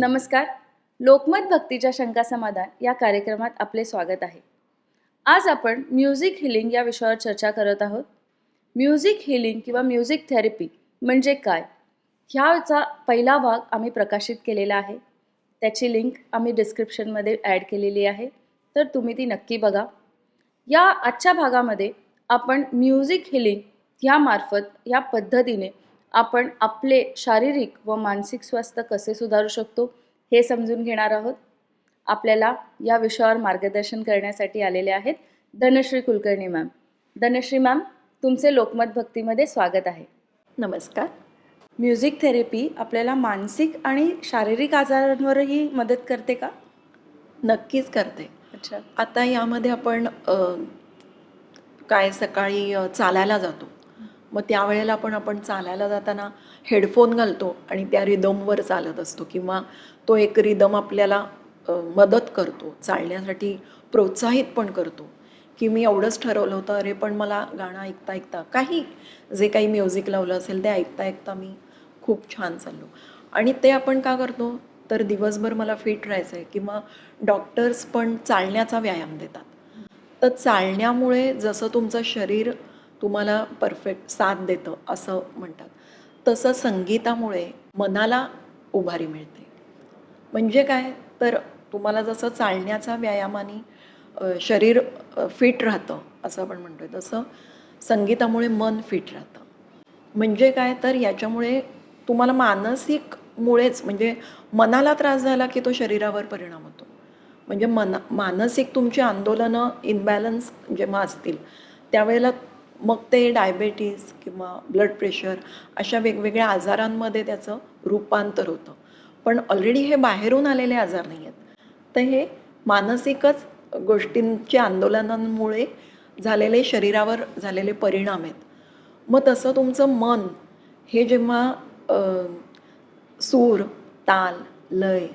नमस्कार. लोकमत भक्तीच्या शंका समाधान या कार्यक्रमात आपले स्वागत आहे. आज आपण म्युझिक हिलिंग या विषयावर चर्चा करत आहोत. म्युझिक हिलिंग किंवा म्युझिक थेरपी म्हणजे काय? ह्याचा पहिला भाग आम्ही प्रकाशित केलेला आहे. त्याची लिंक आम्ही डिस्क्रिप्शनमध्ये ॲड केलेली आहे. तर तुम्ही ती नक्की बघा. या आजच्या भागामध्ये आपण म्युझिक हिलिंग ह्यामार्फत या पद्धतीने आपण आपले शारीरिक व मानसिक स्वास्थ्य कसे सुधारू शकतो हे समजून घेणार आहोत. आपल्याला या विषयावर मार्गदर्शन करण्यासाठी आलेले आहेत धनश्री कुलकर्णी मॅम. धनश्री मॅम तुमचे लोकमत भक्तीमध्ये स्वागत आहे. नमस्कार. म्युझिक थेरपी आपल्याला मानसिक आणि शारीरिक आजारांवरही मदत करते का? नक्कीच करते. अच्छा. आता यामध्ये आपण काय सकाळी चालायला जातो. मग त्यावेळेला पण आपण चालायला जाताना हेडफोन घालतो आणि त्या रिदमवर चालत असतो किंवा तो एक रिदम आपल्याला मदत करतो चालण्यासाठी प्रोत्साहित पण करतो. की मी एवढंच ठरवलं होतं अरे पण मला गाणं ऐकता ऐकता काही जे काही म्युझिक लावलं असेल ते ऐकता ऐकता मी खूप छान चाललो. आणि ते आपण का करतो? तर दिवसभर मला फिट राहायचं आहे किंवा डॉक्टर्स पण चालण्याचा व्यायाम देतात. तर चालण्यामुळे जसं तुमचं शरीर तुम्हाला परफेक्ट साथ देतं असं म्हणतात. तसं संगीतामुळे मनाला उभारी मिळते. म्हणजे काय? तर तुम्हाला जसं चालण्याचा व्यायामाने शरीर फिट राहतं असं आपण म्हणतोय. तसं संगीतामुळे मन फिट राहतं. म्हणजे काय? तर याच्यामुळे तुम्हाला मानसिकमुळेच म्हणजे मनाला त्रास झाला की तो शरीरावर परिणाम होतो. म्हणजे मना मानसिक तुमची आंदोलनं इनबॅलन्स जेव्हा असतील त्यावेळेला मग ते डायबेटीस किंवा ब्लड प्रेशर अशा वेगवेगळ्या आजारांमध्ये त्याचं रूपांतर होतं. पण ऑलरेडी हे बाहेरून आलेले आजार नाही आहेत. तर हे मानसिकच गोष्टींच्या आंदोलनांमुळे झालेले शरीरावर झालेले परिणाम आहेत. मग तसं तुमचं मन हे जेव्हा सूर ताल लय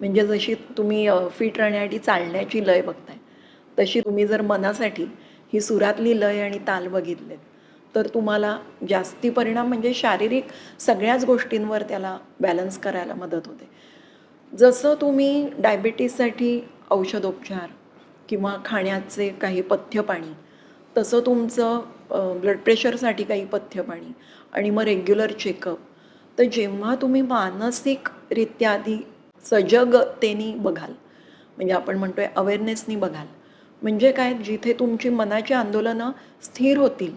म्हणजे जशी तुम्ही फिट राहण्यासाठी चालण्याची लय बघताय तशी तुम्ही जर मनासाठी ही सुरातली लय आणि ताल बघितलेत. तर तुम्हाला जास्ती परिणाम म्हणजे शारीरिक सगळ्याच गोष्टींवर त्याला बॅलन्स करायला मदत होते. जसं तुम्ही डायबिटीससाठी औषधोपचार किंवा खाण्याचे काही पथ्यपाणी तसं तुमचं ब्लड प्रेशरसाठी काही पथ्यपाणी आणि मग रेग्युलर चेकअप तर जेव्हा तुम्ही मानसिकरित्या आधी सजगतेने बघाल म्हणजे आपण म्हणतोय अवेअरनेसनी बघाल म्हणजे काय? जिथे तुमची मनाची आंदोलनं स्थिर होतील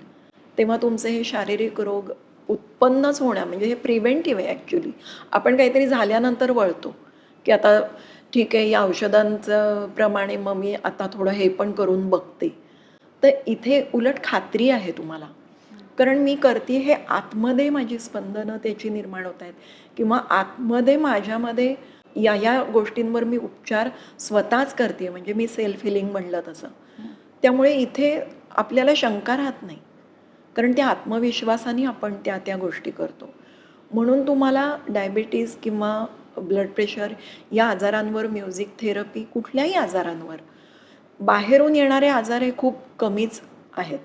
तेव्हा तुमचे हे शारीरिक रोग उत्पन्नच होण्या म्हणजे हे प्रिव्हेंटिव्ह आहे ॲक्च्युली आपण काहीतरी झाल्यानंतर वळतो की आता ठीक आहे या औषधांचं प्रमाणे मग मी आता थोडं हे पण करून बघते. तर इथे उलट खात्री आहे तुम्हाला. कारण मी करते हे आतमध्ये माझी स्पंदनं त्याची निर्माण होत आहेत. किंवा आतमध्ये माझ्यामध्ये या या गोष्टींवर मी उपचार स्वतःच करते म्हणजे मी सेल्फ हिलिंग म्हणलं तसं. त्यामुळे इथे आपल्याला शंका राहत नाही. कारण त्या आत्मविश्वासाने आपण त्या त्या गोष्टी करतो. म्हणून तुम्हाला डायबिटीज किंवा ब्लड प्रेशर या आजारांवर म्युझिक थेरपी कुठल्याही आजारांवर बाहेरून येणारे आजार हे खूप कमीच आहेत.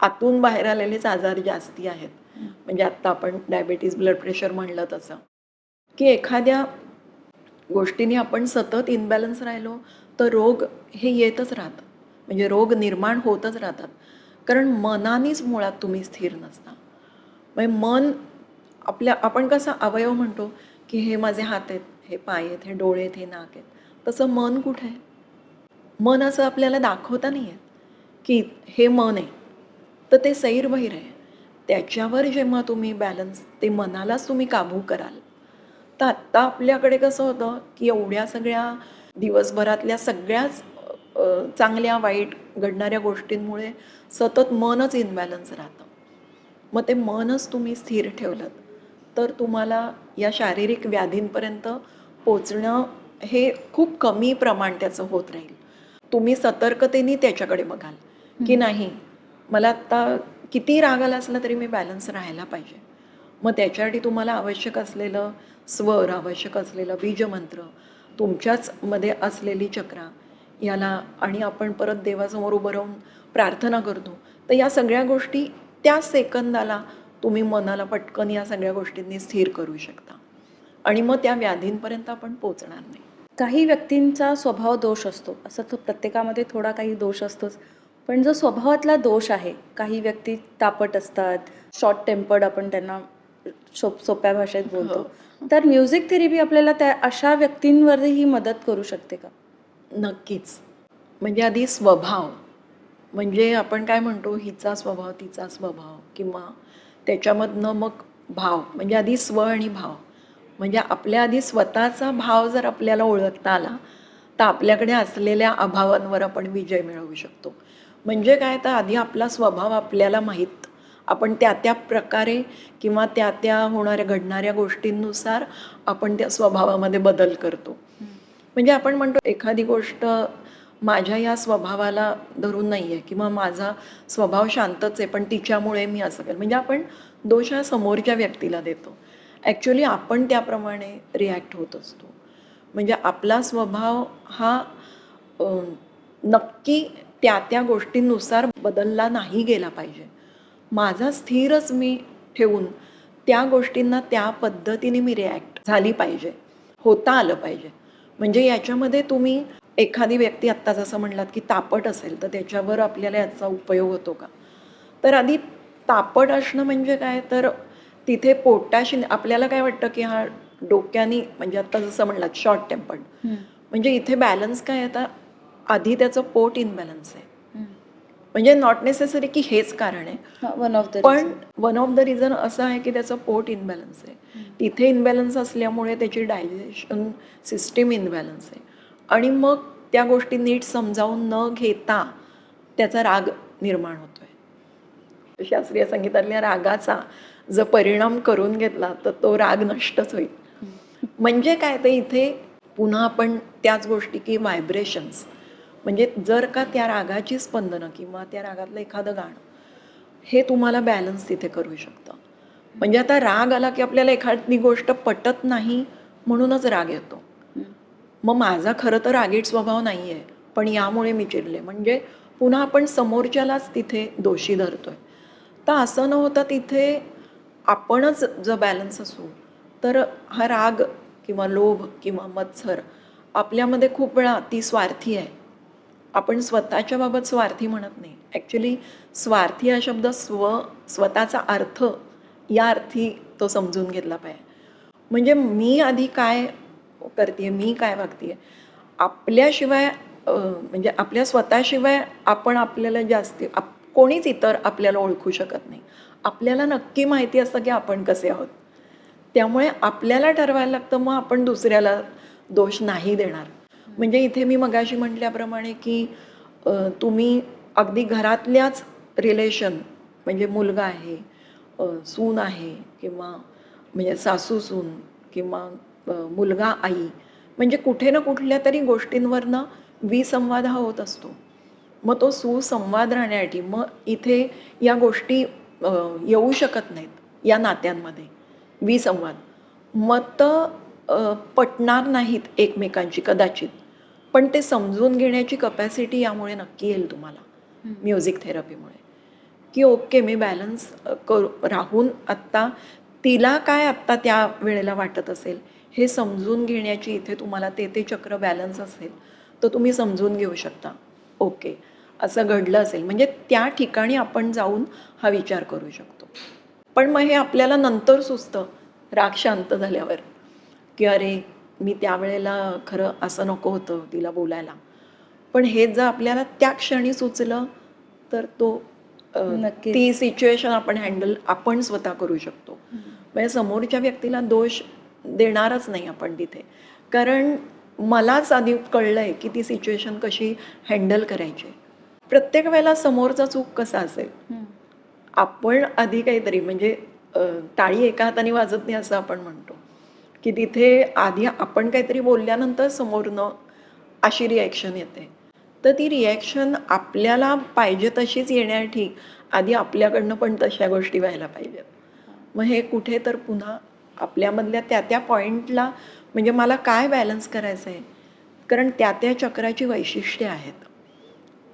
आतून बाहेर आलेलेच आजार जास्ती आहेत. म्हणजे आत्ता आपण डायबिटीज ब्लड प्रेशर म्हणलं तसं. की एखाद्या गोष्टीने आपण सतत इनबॅलन्स राहिलो तर रोग हे येतच राहतात. म्हणजे रोग निर्माण होतच राहतात. कारण मनानेच मुळात तुम्ही स्थिर नसता. म्हणजे मन आपल्या आपण कसं अवयव म्हणतो की हे माझे हात आहेत हे पाय आहेत हे डोळे आहेत हे नाक आहेत. तसं मन कुठे आहे? मन असं आपल्याला दाखवता नाही आहे की हे मन आहे. तर ते सैरबहिर आहे. त्याच्यावर जेव्हा तुम्ही बॅलन्स ते मनालाच तुम्ही काबू कराल. तर आत्ता आपल्याकडे कसं होतं की एवढ्या सगळ्या दिवसभरातल्या सगळ्याच चांगल्या वाईट घडणाऱ्या गोष्टींमुळे सतत मनच इनबॅलन्स राहतं. मग ते मनच तुम्ही स्थिर ठेवलं तर तुम्हाला या शारीरिक व्याधींपर्यंत पोचणं हे खूप कमी प्रमाण त्याचं होत राहील. तुम्ही सतर्कतेने त्याच्याकडे बघाल की नाही मला आत्ता किती राग आला असला तरी मी बॅलन्स राहायला पाहिजे. मग त्याच्यासाठी तुम्हाला आवश्यक असलेलं स्वर आवश्यक असलेलं बीजमंत्र तुमच्याच मध्ये असलेली चक्रा याला आणि आपण परत देवासमोर उभं राहून प्रार्थना करतो. तर या सगळ्या गोष्टी त्या सेकंदाला तुम्ही मनाला पटकन या सगळ्या गोष्टींनी स्थिर करू शकता. आणि मग त्या व्याधींपर्यंत आपण पोचणार नाही. काही व्यक्तींचा स्वभाव दोष असतो. असं तो प्रत्येकामध्ये थोडा काही दोष असतोच. पण जो स्वभावातला दोष आहे काही व्यक्ती तापट असतात शॉर्ट टेम्पर्ड आपण त्यांना सोप सोप्या भाषेत बोलतो. तर म्युझिक थेरपी आपल्याला त्या अशा व्यक्तींवरही ही मदत करू शकते का? नक्कीच. म्हणजे आधी स्वभाव. म्हणजे आपण काय म्हणतो हिचा स्वभाव तिचा स्वभाव किंवा त्याच्यामधनं मग भाव. म्हणजे आधी स्व आणि भाव. म्हणजे आपल्या आधी स्वतःचा भाव जर आपल्याला ओळखता आला तर आपल्याकडे असलेल्या अभावांवर आपण विजय मिळवू शकतो. म्हणजे काय? तर आधी आपला स्वभाव आपल्याला माहीत आपण त्या त्या प्रकारे किंवा त्या त्या होणाऱ्या घडणाऱ्या गोष्टींनुसार आपण त्या स्वभावामध्ये बदल करतो. म्हणजे आपण म्हणतो एखादी गोष्ट माझ्या या स्वभावाला धरून नाही आहे किंवा माझा स्वभाव शांतच आहे पण तिच्यामुळे मी असं केलं म्हणजे आपण दोष हा समोरच्या व्यक्तीला देतो. ॲक्च्युली आपण त्याप्रमाणे रिॲक्ट होत असतो. म्हणजे आपला स्वभाव हा नक्की त्या त्या गोष्टींनुसार बदलला नाही गेला पाहिजे. माझा स्थिरच मी ठेवून त्या गोष्टींना त्या पद्धतीने मी रिॲक्ट झाली पाहिजे. होता आलं पाहिजे. म्हणजे याच्यामध्ये तुम्ही एखादी व्यक्ती आत्ता जसं म्हणलात की तापट असेल तर त्याच्यावर आपल्याला याचा उपयोग होतो का? तर आधी तापट असणं म्हणजे काय? तर तिथे पोटाशी आपल्याला काय वाटतं की हा डोक्यानी म्हणजे आता जसं म्हणलात शॉर्ट टेम्पर्ड म्हणजे इथे बॅलन्स काय आहे? आता आधी त्याचं पोट इनबॅलन्स आहे. म्हणजे नॉट नेसेसरी की हेच कारण आहे. वन ऑफ द पण वन ऑफ द रिझन असं आहे की त्याचं पोट इनबॅलन्स आहे. तिथे इनबॅलन्स असल्यामुळे त्याची डायजेशन सिस्टीम इनबॅलन्स आहे. आणि मग त्या गोष्टी नीट समजावून न घेता त्याचा राग निर्माण होतोय. शास्त्रीय संगीतातल्या रागाचा जर परिणाम करून घेतला तर तो राग नष्टच होईल. म्हणजे काय? ते इथे पुन्हा आपण त्याच गोष्टी की व्हायब्रेशन्स म्हणजे जर का त्या रागाची स्पंदनं किंवा त्या रागातलं एखादं गाणं हे तुम्हाला बॅलन्स तिथे करू शकतं. म्हणजे आता राग आला की आपल्याला एखादी गोष्ट पटत नाही म्हणूनच राग येतो. मग माझा खरं तर रागीट स्वभाव नाही आहे पण यामुळे मी चिडले. म्हणजे पुन्हा आपण समोरच्यालाच तिथे दोषी धरतोय. तर असं न होता तिथे आपणच जर बॅलन्स असू तर हा राग किंवा लोभ किंवा मत्सर आपल्यामध्ये खूप वेळा ती स्वार्थी आहे. आपण स्वतःच्या बाबत स्वार्थी म्हणत नाही. ॲक्च्युली स्वार्थी हा शब्द स्व स्वतःचा अर्थ या अर्थी तो समजून घेतला पाहिजे. म्हणजे मी आधी काय करते मी काय वागते आपल्याशिवाय म्हणजे आपल्या स्वतःशिवाय आपण आपल्याला जास्ती आप कोणीच इतर आपल्याला ओळखू शकत नाही. आपल्याला नक्की माहिती असतं की आपण कसे आहोत. त्यामुळे आपल्याला ठरवायला लागतं मग आपण दुसऱ्याला दोष नाही देणार. म्हणजे इथे मी मगाशी म्हटल्याप्रमाणे की तुम्ही अगदी घरातल्याच रिलेशन म्हणजे मुलगा आहे सून आहे किंवा म्हणजे सासू सून किंवा मुलगा आई म्हणजे कुठे ना कुठल्या तरी गोष्टींवरनं विसंवाद हा होत असतो. मग तो सुसंवाद राहण्यासाठी मग इथे या गोष्टी येऊ शकत नाहीत या नात्यांमध्ये. विसंवाद. मतं पटणार नाहीत एकमेकांची कदाचित. पण ते समजून घेण्याची कपॅसिटी यामुळे नक्की येईल तुम्हाला म्युझिक थेरपीमुळे की ओके मी बॅलन्स करू राहून आत्ता तिला काय आत्ता त्या वेळेला वाटत असेल हे समजून घेण्याची इथे तुम्हाला ते ते चक्र बॅलन्स असेल तर तुम्ही समजून घेऊ शकता. ओके असं घडलं असेल. म्हणजे त्या ठिकाणी आपण जाऊन हा विचार करू शकतो. पण मग हे आपल्याला नंतर सुचतं. राग शांत झाल्यावर. की अरे मी त्यावेळेला खरं असं नको होतं तिला बोलायला. पण हे जर आपल्याला त्या क्षणी सुचलं तर तो अ, नक्कीच. ती सिच्युएशन आपण हँडल आपण स्वतः करू शकतो. म्हणजे समोरच्या व्यक्तीला दोष देणारच नाही आपण तिथे. कारण मलाच आधी कळलंय की ती सिच्युएशन कशी हँडल करायची. प्रत्येक वेळेला समोरचा चूक कसा असेल? आपण आधी काहीतरी म्हणजे टाळी एका हाताने वाजत नाही असं आपण म्हणतो. की तिथे आधी आपण काहीतरी बोलल्यानंतर समोरनं अशी रिॲक्शन येते. तर ती रिॲक्शन आपल्याला पाहिजे तशीच येण्यासाठी आधी आपल्याकडनं पण तशा गोष्टी व्हायला पाहिजेत. मग हे कुठे तर पुन्हा आपल्यामधल्या त्या त्या पॉईंटला म्हणजे मला काय बॅलन्स करायचं आहे? कारण त्या त्या चक्राची वैशिष्ट्ये आहेत.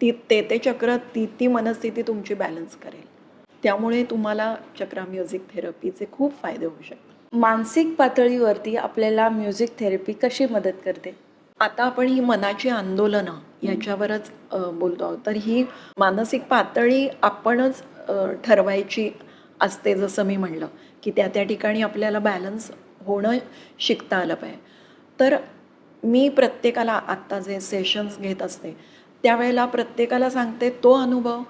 ती ते ते चक्र ती ती मनस्थिती तुमची बॅलन्स करेल. त्यामुळे तुम्हाला चक्रा म्युझिक थेरपीचे खूप फायदे होऊ शकतात. मानसिक पातळीवरती आपल्याला म्युझिक थेरपी कशी मदत करते? आता आपण ही मनाची आंदोलनं याच्यावरच बोलतो आहोत. तर ही मानसिक पातळी आपणच ठरवायची असते जसं मी म्हणलं की त्या त्या ठिकाणी आपल्याला बॅलन्स होणं शिकता आलं पाहिजे. तर मी प्रत्येकाला आत्ता जे सेशन्स घेत असते त्यावेळेला प्रत्येकाला सांगते तो अनुभव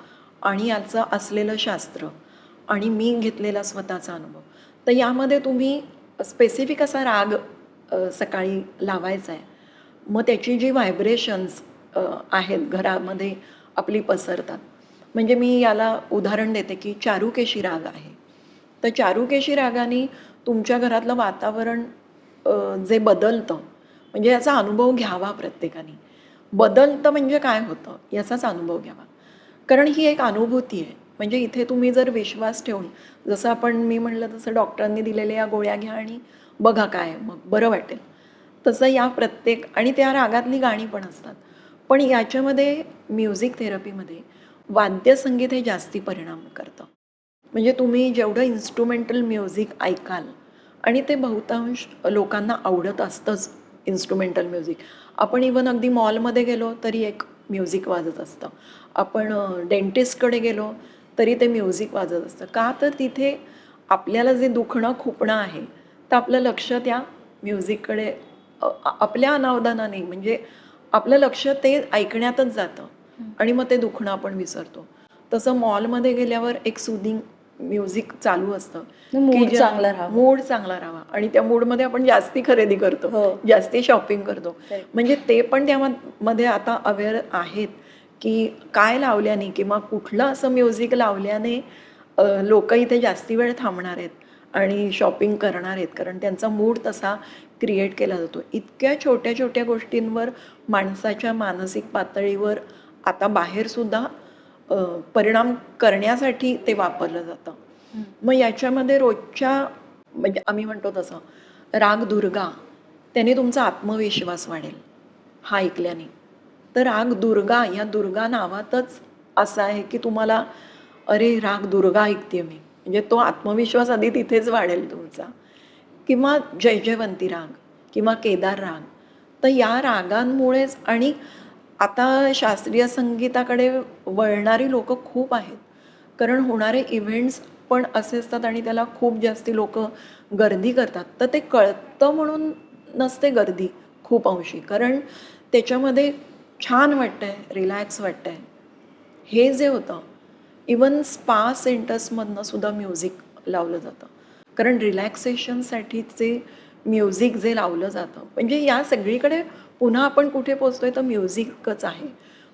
आणि याचं असलेलं शास्त्र आणि मी घेतलेला स्वतःचा अनुभव. तर यामध्ये तुम्ही स्पेसिफिक असा राग सकाळी लावायचा आहे. मग त्याची जी व्हायब्रेशन्स आहेत घरामध्ये आपली पसरतात. म्हणजे मी याला उदाहरण देते की चारुकेशी राग आहे. तर चारुकेशी रागाने तुमच्या घरातलं वातावरण जे बदलतं म्हणजे याचा अनुभव घ्यावा प्रत्येकाने. बदलतं म्हणजे काय होतं? याचाच अनुभव घ्यावा. कारण ही एक अनुभूती आहे. म्हणजे इथे तुम्ही जर विश्वास ठेवून जसं आपण मी म्हणलं तसं डॉक्टरांनी दिलेल्या या गोळ्या घ्या आणि बघा काय मग बरं वाटेल. तसं या प्रत्येक आणि त्या रागातली गाणी पण असतात. पण याच्यामध्ये म्युझिक थेरपीमध्ये वाद्यसंगीत हे जास्ती परिणाम करतं. म्हणजे तुम्ही जेवढं इन्स्ट्रुमेंटल म्युझिक ऐकाल आणि ते बहुतांश लोकांना आवडत असतंच इन्स्ट्रुमेंटल म्युझिक. आपण इवन अगदी मॉलमध्ये गेलो तरी एक म्युझिक वाजत असतं. आपण डेंटिस्टकडे गेलो तरी ते म्युझिक वाजत असतं. का तर तिथे आपल्याला जे दुखणं खुपणं आहे तर आपलं लक्ष त्या म्युझिककडे आपल्या अनावधानाने म्हणजे आपलं लक्ष ते ऐकण्यातच जातं. आणि मग ते दुखणं आपण विसरतो. तसं मॉलमध्ये गेल्यावर एक सुदिंग म्युझिक चालू असतं. मूड चांगला राहावा. मूड चांगला राहावा. आणि त्या मूडमध्ये आपण जास्ती खरेदी करतो. हो. जास्ती शॉपिंग करतो. म्हणजे ते पण त्यामध्ये आता अवेअर आहेत. की काय लावल्याने किंवा कुठलं असं म्युझिक लावल्याने लोक इथे जास्ती वेळ थांबणार आहेत आणि शॉपिंग करणार आहेत. कारण त्यांचा मूड तसा क्रिएट केला जातो. इतक्या छोट्या छोट्या गोष्टींवर माणसाच्या मानसिक पातळीवर आता बाहेरसुद्धा परिणाम करण्यासाठी ते वापरलं जातं. मग याच्यामध्ये रोजच्या म्हणजे आम्ही म्हणतो तसं राग दुर्गा त्याने तुमचा आत्मविश्वास वाढेल. हा ऐकल्याने. तर राग दुर्गा या दुर्गा नावातच असा आहे की तुम्हाला अरे राग दुर्गा ऐकते मी. म्हणजे तो आत्मविश्वास आधी तिथेच वाढेल तुमचा. किंवा जय जयवंती राग किंवा केदार राग. तर या रागांमुळेच आणि आता शास्त्रीय संगीताकडे वळणारी लोक खूप आहेत. कारण होणारे इव्हेंट्स पण असे असतात आणि त्याला खूप जास्ती लोक गर्दी करतात. तर ते कळतं म्हणून नसते गर्दी खूप अंशी. कारण त्याच्यामध्ये छान वाटतं आहे रिलॅक्स वाटतं आहे हे जे होतं इवन स्पा सेंटर्समधनं सुद्धा म्युझिक लावलं जातं. कारण रिलॅक्सेशनसाठीचे म्युझिक जे लावलं जातं म्हणजे या सगळीकडे पुन्हा आपण कुठे पोचतोय तर म्युझिकच आहे.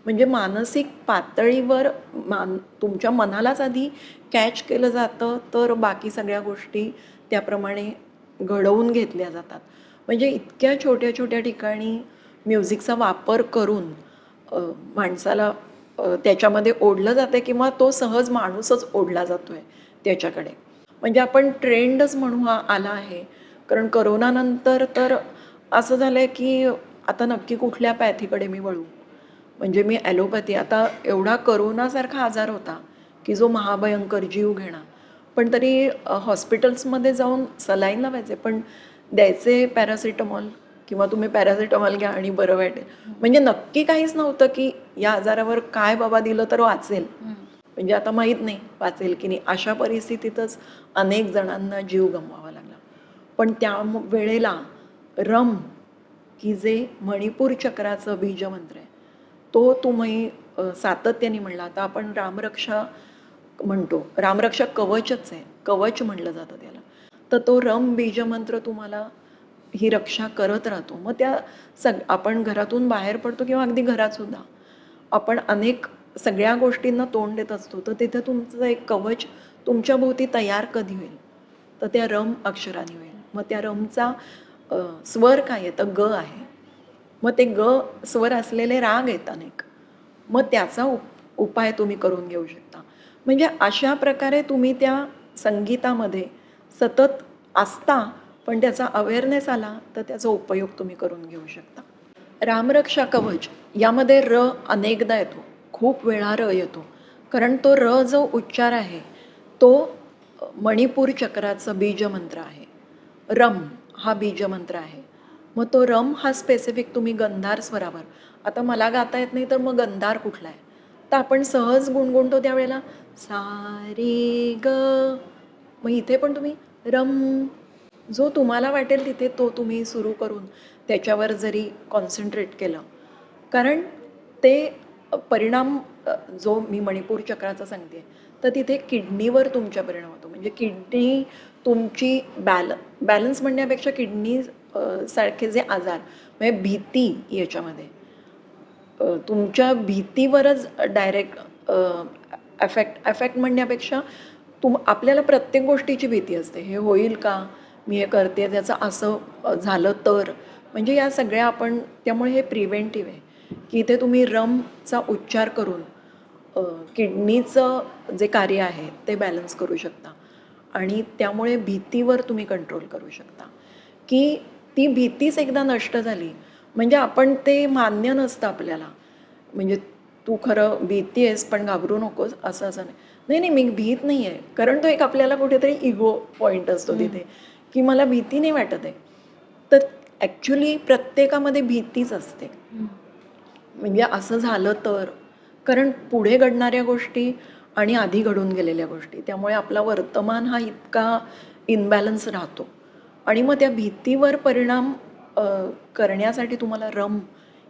म्हणजे मानसिक पातळीवर मान तुमच्या मनालाच आधी कॅच केलं जातं तर बाकी सगळ्या गोष्टी त्याप्रमाणे घडवून घेतल्या जातात. म्हणजे इतक्या छोट्या छोट्या ठिकाणी म्युझिकचा वापर करून माणसाला त्याच्यामध्ये ओढलं जातं किंवा तो सहज माणूसच ओढला जातो आहे त्याच्याकडे. म्हणजे आपण ट्रेंडच म्हणू हा आला आहे. कारण करोनानंतर तर असं झालं आहे की आता नक्की कुठल्या पॅथीकडे मी वळू? म्हणजे मी ॲलोपॅथी. आता एवढा करोनासारखा आजार होता की जो महाभयंकर जीव घेणा. पण तरी हॉस्पिटल्समध्ये जाऊन सलाईन लावायचे. पण द्यायचे पॅरासिटामॉल. किंवा तुम्ही पॅरासिटामॉल घ्या आणि बरं वाटेल. म्हणजे नक्की काहीच नव्हतं की या आजारावर काय बाबा दिलं तर वाचेल. म्हणजे आता माहीत नाही वाचेल की नाही. अशा परिस्थितीतच अनेक जणांना जीव गमवावा लागला. पण त्या वेळेला रम की जे मणिपूर चक्राचं बीजमंत्र आहे तो तुम्ही सातत्याने म्हणला. आता आपण रामरक्षा म्हणतो. रामरक्षा कवचच आहे. कवच म्हणलं जातं त्याला. तर तो रम बीजमंत्र तुम्हाला ही रक्षा करत राहतो. मग त्या सग आपण घरातून बाहेर पडतो किंवा अगदी घरात सुद्धा आपण अनेक सगळ्या गोष्टींना तोंड देत असतो तर तिथे तुमचं एक कवच तुमच्या भोवती तयार कधी होईल? तर त्या रम अक्षराने होईल. मग त्या रमचा स्वर काय आहे? तर ग आहे. मग ते ग स्वर असलेले राग आहेत अनेक. मग त्याचा उप उपाय तुम्ही करून घेऊ शकता. म्हणजे अशा प्रकारे तुम्ही त्या संगीतामध्ये सतत असता पण त्याचा अवेअरनेस आला तर त्याचा उपयोग तुम्ही करून घेऊ शकता. रामरक्षा कवच यामध्ये र अनेकदा येतो. खूप वेळा र येतो. कारण तो र जो उच्चार आहे तो मणिपूर चक्राचं बीजमंत्र आहे. रम हा बीजमंत्र आहे. मग तो रम हा स्पेसिफिक तुम्ही गंधार स्वरावर. आता मला गाता येत नाही तर मग गंधार कुठला आहे? तर आपण सहज गुणगुणतो त्यावेळेला सारे ग. मग इथे पण तुम्ही रम जो तुम्हाला वाटेल तिथे तो तुम्ही सुरू करून त्याच्यावर जरी कॉन्सन्ट्रेट केलं. कारण ते परिणाम जो मी मणिपूर चक्राचा सांगते तर तिथे किडनीवर तुमच्या परिणाम होतो. म्हणजे किडनी तुमची बॅल बॅलन्स म्हणण्यापेक्षा किडनी सारखे जे आजार म्हणजे भीती याच्यामध्ये. तुमच्या भीतीवरच डायरेक्ट अफेक्ट अफेक्ट म्हणण्यापेक्षा तुम आपल्याला प्रत्येक गोष्टीची भीती असते. हे होईल का? मी हे करते त्याचं असं झालं तर. म्हणजे या सगळ्या आपण त्यामुळे हे प्रिव्हेंटिव्ह आहे. की इथे तुम्ही रमचा उच्चार करून किडनीचं जे कार्य आहे ते बॅलन्स करू शकता. आणि त्यामुळे भीतीवर तुम्ही कंट्रोल करू शकता. की ती भीतीच एकदा नष्ट झाली म्हणजे आपण ते मान्य नसतं आपल्याला. म्हणजे तू खरं भीती आहेस पण घाबरू नकोस असं असं नाही. नाही नाही मी भीत नाही आहे कारण तो एक आपल्याला कुठेतरी इगो पॉईंट असतो तिथे. की मला भीती नाही वाटत आहे. तर ॲक्च्युली प्रत्येकामध्ये भीतीच असते. म्हणजे असं झालं तर. कारण पुढे घडणाऱ्या गोष्टी आणि आधी घडून गेलेल्या गोष्टी. त्यामुळे आपला वर्तमान हा इतका इनबॅलन्स राहतो. आणि मग त्या भीतीवर परिणाम करण्यासाठी तुम्हाला रम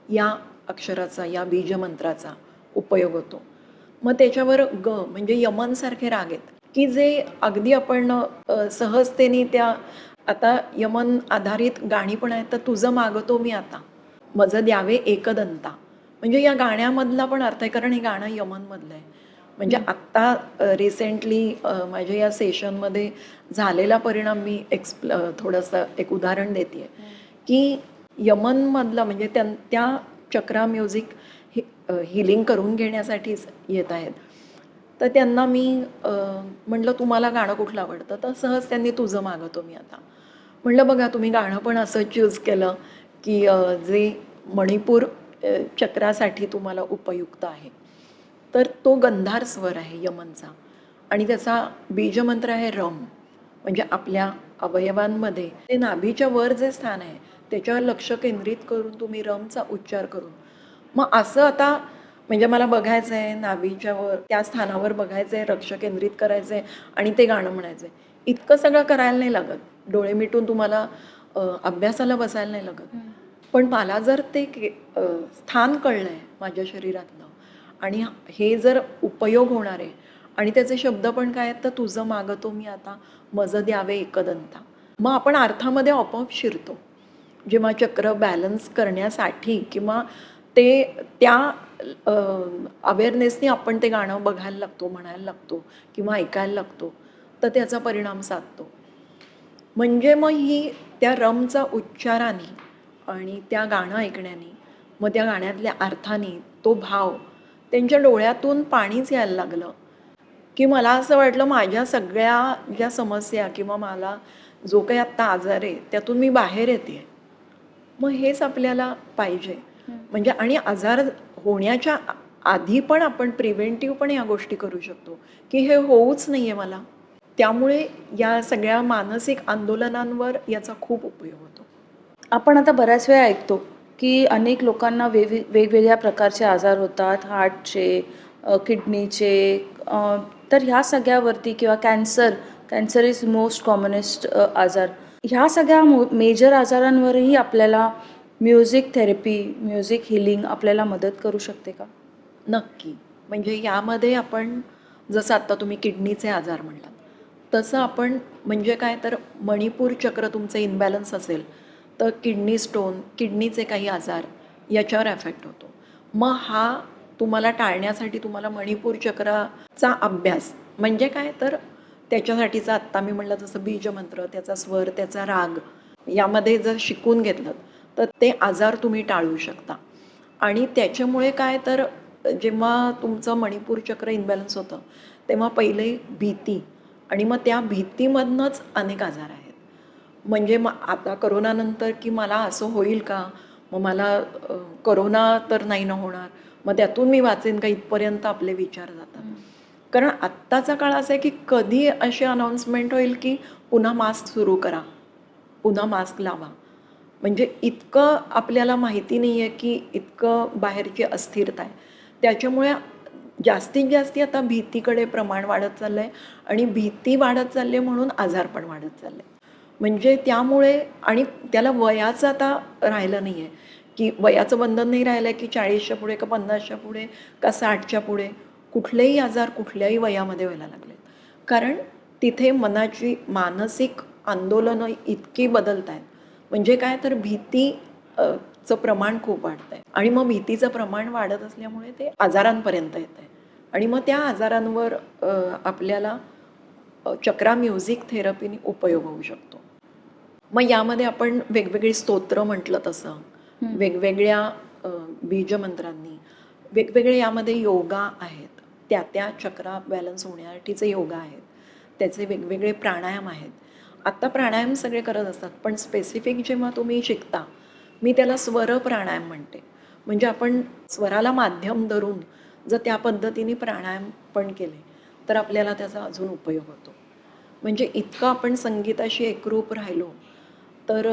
या अक्षराचा या बीजमंत्राचा उपयोग होतो. मग त्याच्यावर ग म्हणजे यमनसारखे राग आहेत. की जे अगदी आपण सहजतेने त्या आता यमन आधारित गाणी पण आहेत तर तुझं मागतो मी आता. मज द्यावे एकदंता. म्हणजे या गाण्यामधला पण अर्थ आहे कारण हे गाणं यमनमधलं आहे. म्हणजे आत्ता रिसेंटली माझ्या या सेशनमध्ये झालेला परिणाम मी एक्सप्ल थोडंसं एक उदाहरण देते की यमनमधला म्हणजे त्या त्या चक्रा म्युझिक हि हिलिंग करून घेण्यासाठीच येत आहेत. तर त्यांना मी म्हटलं तुम्हाला गाणं कुठलं आवडतं? तर सहज त्यांनी तुझं मागवतो मी आता. म्हटलं बघा तुम्ही गाणं पण असं चूज केलं की जे मणिपूर चक्रासाठी तुम्हाला उपयुक्त आहे. तर तो गंधार स्वर आहे यमनचा आणि त्याचा बीजमंत्र आहे रम. म्हणजे आपल्या अवयवांमध्ये ते नाभीच्या वर जे स्थान आहे त्याच्यावर लक्ष केंद्रित करून तुम्ही रमचा उच्चार करून. मग असं आता म्हणजे मला बघायचं आहे नाभीच्या वर त्या स्थानावर बघायचं आहे लक्ष केंद्रित करायचं आहे आणि ते गाणं म्हणायचं आहे इतकं सगळं करायला नाही लागत. डोळे मिटून तुम्हाला अभ्यासाला बसायला नाही लागत. पण मला जर ते स्थान कळलं आहे माझ्या शरीरातलं आणि हे जर उपयोग होणार आहे आणि त्याचे शब्द पण काय आहेत तर तुझं मागतो मी आता मज द्यावे एकदंता. मग आपण अर्थामध्ये आपोआप शिरतो. जेव्हा चक्र बॅलन्स करण्यासाठी किंवा ते त्या अवेअरनेसने आपण ते गाणं बघायला लागतो म्हणायला लागतो किंवा ऐकायला लागतो तर त्याचा परिणाम साधतो. म्हणजे मग ही त्या रमचा उच्चाराने आणि त्या गाणं ऐकण्याने मग त्या गाण्यातल्या अर्थाने तो भाव त्यांच्या डोळ्यातून पाणीच यायला लागलं की मला असं वाटलं माझ्या सगळ्या ज्या समस्या किंवा मला जो काही आत्ता आजार आहे त्यातून मी बाहेर येते. मग हेच आपल्याला पाहिजे. म्हणजे आणि आजार होण्याच्या आ- आधी पण आपण प्रिव्हेंटिव्ह पण या गोष्टी करू शकतो. की हे होऊच नाही आहे मला. त्यामुळे या सगळ्या मानसिक आंदोलनांवर याचा खूप उपयोग होतो. आपण आता बऱ्याच वेळा ऐकतो की अनेक लोकांना वेग वेगवेगळ्या प्रकारचे आजार होतात. हार्टचे किडनीचे तर ह्या सगळ्यावरती किंवा cancer cancer is most commonest आजार. ह्या सगळ्या मेजर आजारांवरही आपल्याला म्युझिक थेरपी म्युझिक हिलिंग आपल्याला मदत करू शकते का? नक्की. म्हणजे यामध्ये आपण जसं आत्ता तुम्ही किडनीचे आजार म्हणलात तसं आपण म्हणजे काय तर मणिपूर चक्र तुमचं इनबॅलन्स असेल तर किडनी स्टोन किडनीचे काही आजार याच्यावर एफेक्ट होतो. मग हा तुम्हाला टाळण्यासाठी तुम्हाला मणिपूर चक्राचा अभ्यास म्हणजे काय तर त्याच्यासाठीचा आत्ता मी म्हणलं जसं बीजमंत्र त्याचा स्वर त्याचा राग यामध्ये जर शिकून घेतलं तर ते आजार तुम्ही टाळू शकता. आणि त्याच्यामुळे काय तर जेव्हा तुमचं मणिपूर चक्र इनबॅलन्स होतं तेव्हा पहिले भीती आणि मग त्या भीतीमधनंच अनेक आजार आहेत. म्हणजे मग आता करोनानंतर की मला असं होईल का? मग मला करोना तर नाही ना होणार. मग त्यातून मी वाचेन का? इथपर्यंत आपले विचार जातात. कारण आत्ताचा काळ असा आहे की कधी अशी अनाऊन्समेंट होईल की पुन्हा मास्क सुरू करा. पुन्हा मास्क लावा. म्हणजे इतकं आपल्याला माहिती नाही आहे की इतकं बाहेरची अस्थिरता आहे. त्याच्यामुळे जास्तीत जास्ती आता भीतीकडे प्रमाण वाढत चाललं आहे आणि भीती वाढत चालली आहे म्हणून आजार पण वाढत चालले. म्हणजे त्यामुळे आणि त्याला वयाचं आता राहिलं नाही आहे. की वयाचं बंधन नाही राहिलं आहे की चाळीसच्या पुढे का पन्नासच्या पुढे का साठच्या पुढे. कुठलेही आजार कुठल्याही वयामध्ये व्हायला लागले कारण तिथे मनाची मानसिक आंदोलनं इतकी बदलत आहेत म्हणजे काय? तर भीती चं प्रमाण खूप वाढतं आहे आणि मग भीतीचं प्रमाण वाढत असल्यामुळे ते आजारांपर्यंत येत आहे आणि मग त्या आजारांवर आपल्याला चक्रा म्युझिक थेरपीने उपयोग होऊ शकतो. मग यामध्ये आपण वेगवेगळी स्तोत्र म्हटलं तसं. वेगवेगळ्या बीजमंत्रांनी वेगवेगळे यामध्ये योगा आहेत. त्या त्या चक्रा बॅलन्स होण्यासाठीचे योगा आहेत. त्याचे वेगवेगळे प्राणायाम आहेत. आत्ता प्राणायाम सगळे करत असतात पण स्पेसिफिक जेव्हा तुम्ही शिकता मी त्याला स्वर प्राणायाम म्हणते. म्हणजे आपण स्वराला माध्यम धरून जर त्या पद्धतीने प्राणायाम पण केले तर आपल्याला त्याचा अजून उपयोग होतो. म्हणजे इतकं आपण संगीताशी एकरूप राहिलो तर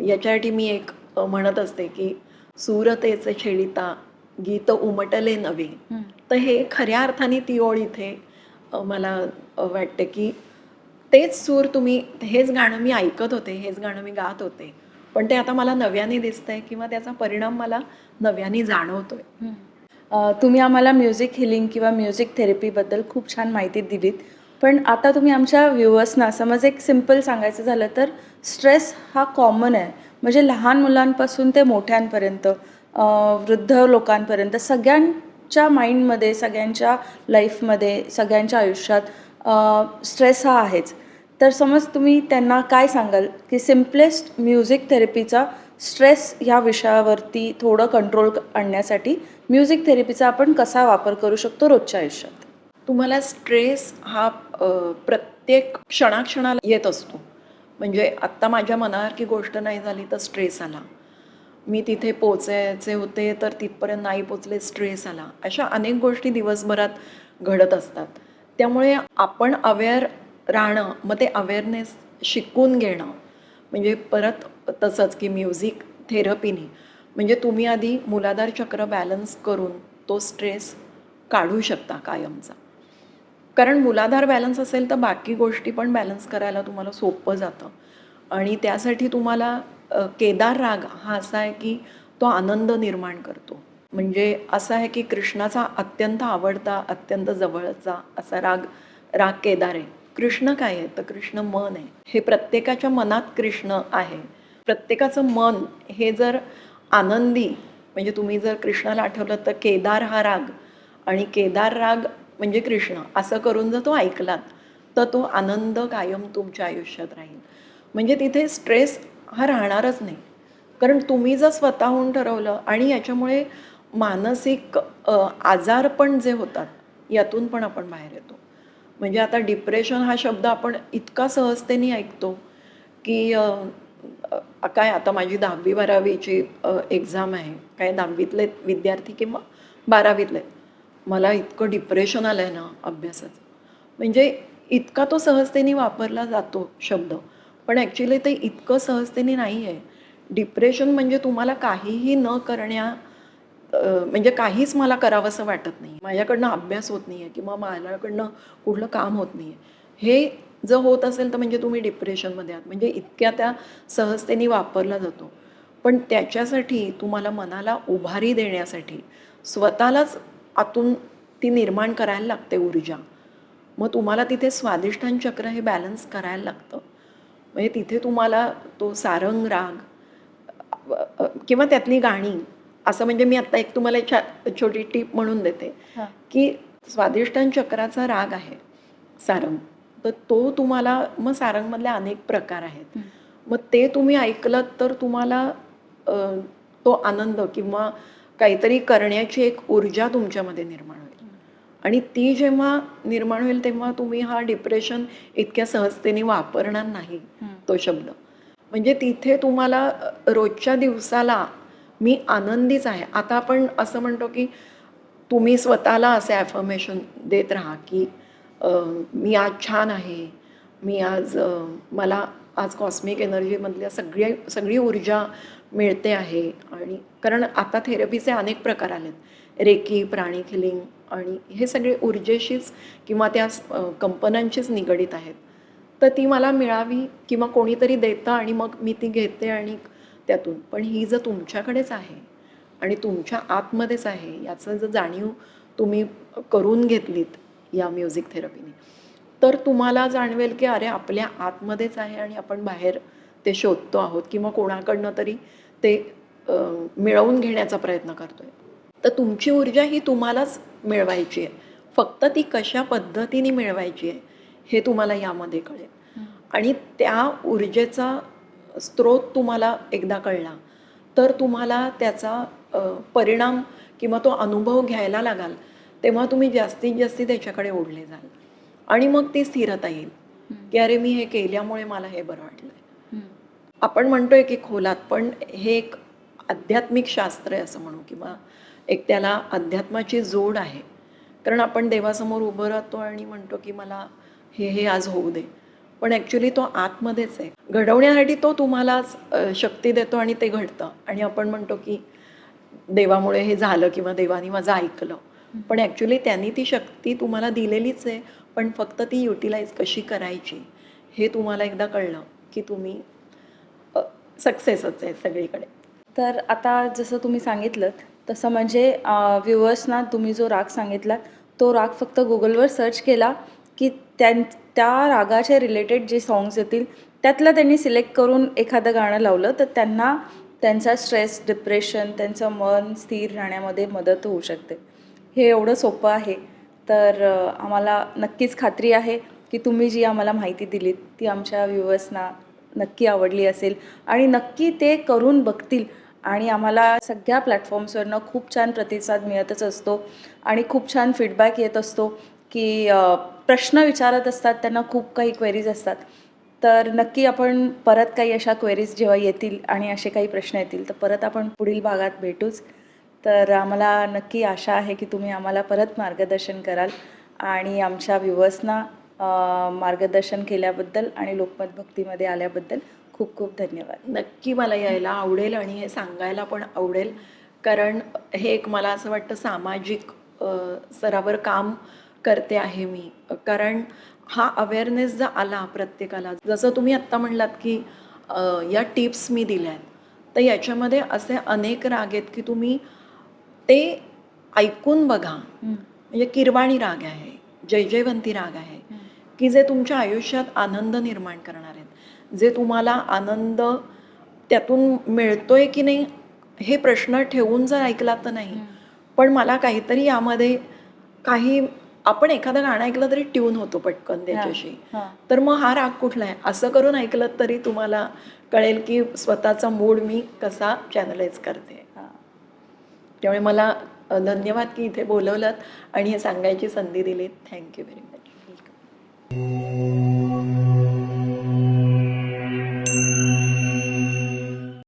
याच्यासाठी मी एक म्हणत असते की सूरतेचे छेडिता गीत उमटले नवे. हम्म. तर हे खऱ्या अर्थाने ती ओळ इथे मला वाटते की तेच सूर तुम्ही हेच गाणं मी ऐकत होते हेच गाणं मी गात होते. पण ते आता मला नव्याने दिसतंय किंवा त्याचा परिणाम मला नव्याने जाणवतोय. तुम्ही आम्हाला म्युझिक हिलिंग किंवा म्युझिक थेरपीबद्दल खूप छान माहिती दिलीत. पण आता तुम्ही आमच्या व्ह्युअर्सना समज एक सिंपल सांगायचं झालं तर स्ट्रेस हा कॉमन आहे. म्हणजे लहान मुलांपासून ते मोठ्यांपर्यंत वृद्ध लोकांपर्यंत सगळ्यांच्या माइंडमध्ये सगळ्यांच्या लाईफमध्ये सगळ्यांच्या आयुष्यात स्ट्रेस हा आहेच. तर समज तुम्ही त्यांना काय सांगाल की सिम्पलेस्ट म्युझिक थेरपीचा स्ट्रेस ह्या विषयावरती थोडं कंट्रोल आणण्यासाठी म्युझिक थेरपीचा आपण कसा वापर करू शकतो रोजच्या आयुष्यात? तुम्हाला स्ट्रेस हा प्रत्येक क्षणाक्षणाला येत असतो. म्हणजे आत्ता माझ्या मनासारखी गोष्ट नाही झाली तर स्ट्रेस आला. मी तिथे पोचायचे होते तर तिथपर्यंत नाही पोचले स्ट्रेस आला. अशा अनेक गोष्टी दिवसभरात घडत असतात. त्यामुळे आपण अवेअर राहणं मग ते अवेअरनेस शिकून घेणं. म्हणजे परत तसंच की म्युझिक थेरपीने म्हणजे तुम्ही आधी मुलाधार चक्र बॅलन्स करून तो स्ट्रेस काढू शकता कायमचा. कारण मुलाधार बॅलन्स असेल तर बाकी गोष्टी पण बॅलन्स करायला तुम्हाला सोपं जातं. आणि त्यासाठी तुम्हाला केदार राग हा असा आहे की तो आनंद निर्माण करतो. म्हणजे असं आहे की कृष्णाचा अत्यंत आवडता अत्यंत जवळचा असा राग राग केदार आहे. कृष्ण काय आहे? तर कृष्ण मन आहे. हे प्रत्येकाच्या मनात कृष्ण आहे. प्रत्येकाचं मन हे जर आनंदी म्हणजे तुम्ही जर कृष्णाला आठवलं तर केदार हा राग आणि केदार राग म्हणजे कृष्ण असं करून जर तो ऐकलात तर तो आनंद कायम तुमच्या आयुष्यात राहील. म्हणजे तिथे स्ट्रेस हा राहणारच नाही. कारण तुम्ही जर स्वतःहून ठरवलं आणि याच्यामुळे मानसिक आजार पण जे होतात यातून पण आपण बाहेर येतो. म्हणजे आता डिप्रेशन हा शब्द आपण इतका सहजतेने ऐकतो की काय आता माझी दहावी बारावीची एक्झाम आहे. काय दहावीतले विद्यार्थी किंवा बारावीतले. मला इतकं डिप्रेशन आलं आहे ना अभ्यासाचं. म्हणजे इतका तो सहजतेने वापरला जातो शब्द. पण ॲक्च्युली ते इतकं सहजतेने नाही आहे डिप्रेशन म्हणजे तुम्हाला काहीही न करण्या म्हणजे काहीच मला करावंसं वाटत नाही. माझ्याकडनं अभ्यास होत नाही आहे किंवा माझ्याकडनं कुठलं काम होत नाही आहे हे जर होत असेल तर म्हणजे तुम्ही डिप्रेशनमध्ये आहात. म्हणजे इतक्या त्या सहजतेने वापरला जातो. पण त्याच्यासाठी तुम्हाला मनाला उभारी देण्यासाठी स्वतःलाच आतून ती निर्माण करायला लागते ऊर्जा. मग तुम्हाला तिथे स्वादिष्टान चक्र हे बॅलन्स करायला लागतं. म्हणजे तिथे तुम्हाला तो सारंग राग किंवा त्यातली गाणी असं म्हणजे मी आत्ता एक तुम्हाला एक छोटी टीप म्हणून देते. की स्वादिष्टान चक्राचा राग आहे सारंग. तर तो तुम्हाला मग सारंगमधले अनेक प्रकार आहेत. मग ते तुम्ही ऐकलं तर तुम्हाला तो आनंद किंवा काहीतरी करण्याची एक ऊर्जा तुमच्यामध्ये निर्माण होईल. आणि ती जेव्हा निर्माण होईल तेव्हा तुम्ही हा डिप्रेशन इतक्या सहजतेने वापरणार नाही तो शब्द. म्हणजे तिथे तुम्हाला रोजच्या दिवसाला मी आनंदीच आहे. आता आपण असं म्हणतो की तुम्ही स्वतःला असे ॲफर्मेशन देत राहा की मी आज छान आहे. मी आज मला आज कॉस्मिक एनर्जीमधल्या सगळी सगळी ऊर्जा मिळते आहे. आणि कारण आता थेरपीचे अनेक प्रकार आलेत. रेकी प्राणी हिलिंग आणि हे सगळे ऊर्जेशीच किंवा त्या कंपन्यांशीच निगडीत आहेत. तर ती मला मिळावी किंवा कोणीतरी देतं आणि मग मी ती घेते आणि त्यातून. पण ही जर तुमच्याकडेच आहे आणि तुमच्या आतमध्येच आहे याचं जर जाणीव तुम्ही करून घेतलीत या म्युझिक थेरपीने तर तुम्हाला जाणवेल की अरे आपल्या आतमध्येच आहे आणि आपण बाहेर ते शोधतो आहोत किंवा कोणाकडनं तरी ते मिळवून घेण्याचा प्रयत्न करतोय. तर तुमची ऊर्जा ही तुम्हालाच मिळवायची आहे. फक्त ती कशा पद्धतीने मिळवायची आहे हे तुम्हाला यामध्ये कळेल. आणि त्या ऊर्जेचा स्रोत तुम्हाला एकदा कळला तर तुम्हाला त्याचा परिणाम किंवा तो अनुभव घ्यायला लागाल तेव्हा तुम्ही जास्तीत जास्त त्याच्याकडे ओढले जाल. आणि मग ती स्थिरता येईल. की अरे मी हे केल्यामुळे मला हे बरं वाटलं आपण म्हणतोय की खोलात पण हे एक आध्यात्मिक शास्त्र आहे असं म्हणू किंवा एक त्याला अध्यात्माची जोड आहे. कारण आपण देवासमोर उभं राहतो आणि म्हणतो की मला हे हे आज होऊ दे. पण ॲक्च्युली तो आतमध्येच आहे. घडवण्यासाठी तो तुम्हालाच शक्ती देतो आणि ते घडतं. आणि आपण म्हणतो की देवामुळे हे झालं किंवा देवाने माझं ऐकलं. पण ॲक्च्युली त्यांनी ती शक्ती तुम्हाला दिलेलीच आहे पण फक्त ती युटिलाइज कशी करायची हे तुम्हाला एकदा कळलं की तुम्ही सक्सेसच आहे सगळीकडे. तर आता जसं तुम्ही सांगितलं तसं म्हणजे व्ह्युअर्सना तुम्ही जो राग सांगितला तो राग फक्त गुगलवर सर्च केला की त्यां त्या रागाचे रिलेटेड जे सॉंग्स येतील त्यातलं त्यांनी सिलेक्ट करून एखादं गाणं लावलं तर त्यांना त्यांचा स्ट्रेस डिप्रेशन त्यांचं मन स्थिर राहण्यामध्ये मदत होऊ शकते. हे एवढं सोपं आहे. तर आम्हाला नक्कीच खात्री आहे की तुम्ही जी आम्हाला माहिती दिलीत ती आमच्या व्ह्युअर्सना नक्की आवडली असेल. आणि नक्की ते करून बघतील. आणि आम्हाला सगळ्या प्लॅटफॉर्म्सवरनं खूप छान प्रतिसाद मिळतच असतो. आणि खूप छान फीडबॅक येत असतो की प्रश्न विचारत असतात त्यांना खूप काही क्वेरीज असतात. तर नक्की आपण परत काही अशा क्वेरीज जेव्हा येतील आणि असे काही प्रश्न येतील तर परत आपण पुढील भागात भेटूच. तर आम्हाला नक्की आशा आहे की तुम्ही आम्हाला परत मार्गदर्शन कराल आणि आमच्या व्ह्युअर्सना मार्गदर्शन केल्याबद्दल आणि लोकमत भक्तीमध्ये आल्याबद्दल खूप खूप धन्यवाद. नक्की मला यायला आवडेल आणि हे सांगायला पण आवडेल. कारण हे एक मला असं वाटतं सामाजिक स्तरावर काम करते आहे मी. कारण हा अवेअरनेस जर आला प्रत्येकाला जसं तुम्ही आत्ता म्हणलात की या टिप्स मी दिल्या आहेत तर याच्यामध्ये असे अनेक राग आहेत की तुम्ही ते ऐकून बघा. म्हणजे किरवाणी राग आहे जय जयवंती राग आहे की जे तुमच्या आयुष्यात आनंद निर्माण करणार आहेत. जे तुम्हाला आनंद त्यातून मिळतोय की नाही हे प्रश्न ठेवून जर ऐकला तर नाही. पण मला काहीतरी यामध्ये काही आपण एखादं गाणं ऐकलं तरी ट्यून होतो पटकन त्याच्याशी. तर मग हा राग कुठला आहे? असं करून ऐकलं तरी तुम्हाला कळेल की स्वतःचा मूड मी कसा चॅनलाइज करते. त्यामुळे मला धन्यवाद की इथे बोलवलं आणि हे सांगायची संधी दिली थँक्यू व्हेरी मच वेलकम